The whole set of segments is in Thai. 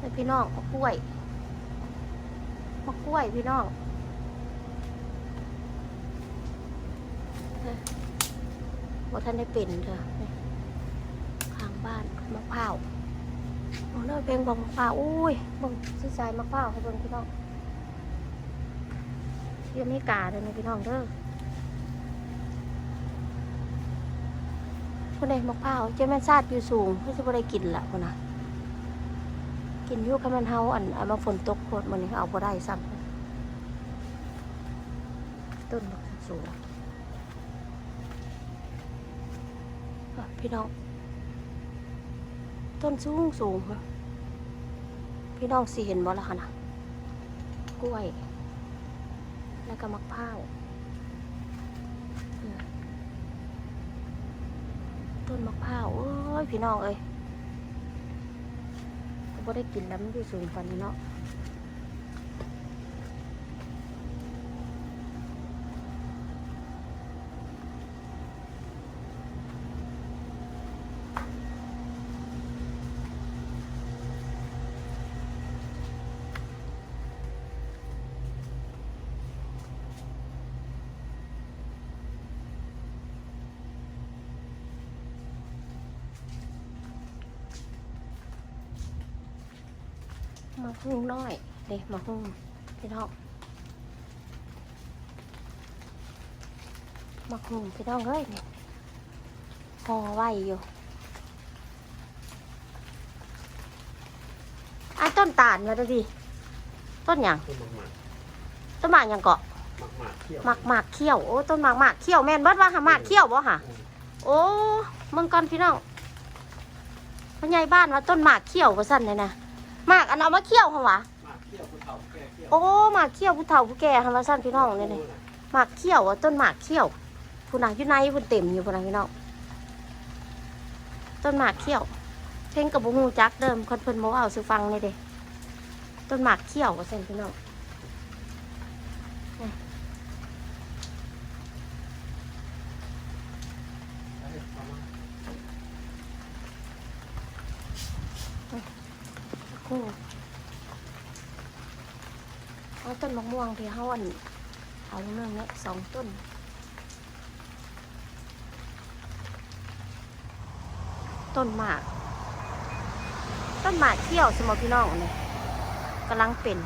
แล้พี่น้องมะกล้วยมะกล้วยพี่น้องนะบ่ท่านได้เป็นเถอะข้างบ้านมะพร้าวโอ้เลิกเพลงบอกมะพร้าวอุ้ยบิ่งซื้อใจมะพร้าวให้เบิ่งพี่น้องที่อเมริกาเด้อนะพี่น้องเด้อคนใดมะพร้าวเจ้าแม่ซาดอยู่สูงเพื่อจะบ่ได้กินละคนนะ กินอยู่กับมันเฮาอันเอามาฝนตกโคตรมันเอาบ่ได้ซ้ำต้นบักสูงพี่น้อง ต้นสูงสูงพี่น้องสิเห็นบ่ล่ะคะนะกล้วย แล้วก็มะพร้าวต้นมะพร้าวเอ้ยพี่น้องเอ้ย ได้กินแล้วมันอยู่สูงปันนี้เนาะ มาหุ้งน้อย เด็มาหุ้งพี่น้องมาหุ้งพี่น้องเอ้ยนี่พอไหวอยู่ไอ้ต้นตาลมาดูดิต้นหยังต้นหมากหมากต้นหมากหยังเกาะหมากหมากเขี้ยวหมากหมากเขี้ยวโอ้ต้นหมากหมากเขี้ยวแม่นเบิดว่าหาหมากเขี้ยวบ่หะอืมโอ้มึงก่อนพี่น้องพ่อใหญ่บ้านว่าต้นหมากเขี้ยวว่าสั่นเลยนะ หมากอันเอามาเขี้ยวเหรอวะหมากเขี้ยวภูเขาแก่เขี้ยวโอ้หมากเขี้ยวผู้เฒ่าผู้แก่ทำมาสั้นพี่น้องเลยนี่หมากเขี้ยวอะต้นหมากเขี้ยวผู้นาอยู่ในผู้เต็มอยู่ผู้นาพี่น้องต้นหมากเขี้ยวเพลงกับบุงูจักเดิมคนเพิ่นบอกเอาสือฟังเลยเด้ต้นหมากเขี้ยวว่าสั้นพี่น้อง เอาต้นมะม่วงที่เฮาอันเอาเรื่องนี้สองต้นต้นหมาก ต้นหมากเขี้ยวสมอพี่น้องเนี่ยกำลังเป็น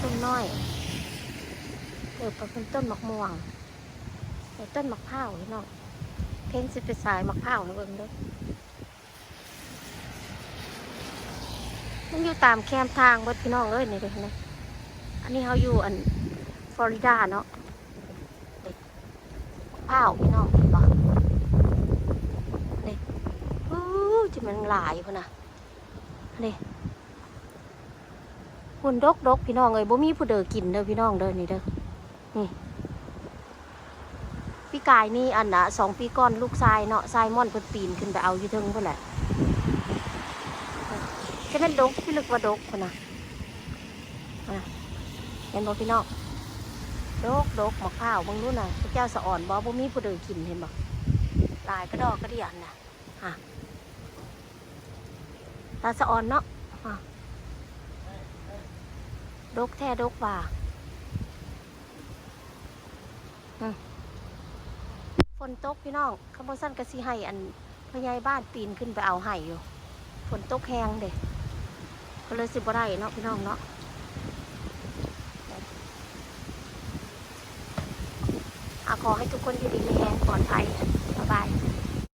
ต้นน้อยเออเป็นต้นมะม่วง ต่ต้นมะพร้าวพี่น้องเพ้นสิไปสายมะพร้าวนะเบิ่งเด้อมันอยู่ตามแคมทางบดพี่น้องเอ้ยนี่เด้อนะอันนี้เขาอยู่อันฟลอริดาเนาะเด็กข้าวพี่น้องเห็นปะเด็กอู้จะมันหลายพุ่นนะเด็กหุ่นดกดกพี่น้องเอ้ยบ่มีผู้เดินกินเด้อพี่น้องเด้อนี่เด้อนี่ พี่กายนี่อันน่ะสองปีก่อนลูกชายเนาะชายม่อนเพิ่นปีนขึ้นไปเอาอยู่เทึงเพิ่นแหละจะเป็นดกพี่ลึกว่าดกพุ่นนะเห็นบ่พี่น้องดกดกมะพร้าวบางนู้นน่ะพระเจ้าสะอ่อนบ่บ่มีผู้เดินกินเห็นบ่ลายกระดอกกระเดียนน่ะฮะตาสะอ่อนเนาะฮะดกแท้ดกว่าอืม ฝนตกพี่น้องขบวนสั้นกระสิให้อันพยายบ้านปีนขึ้นไปเอาไห้อยู่ฝนตกแห้งเด็ก็เลยสิบ่ไรเนาะพี่น้องเนาะอาขอให้ทุกคนอยู่ดีมีแรงปลอดภัยบ๊ายบาย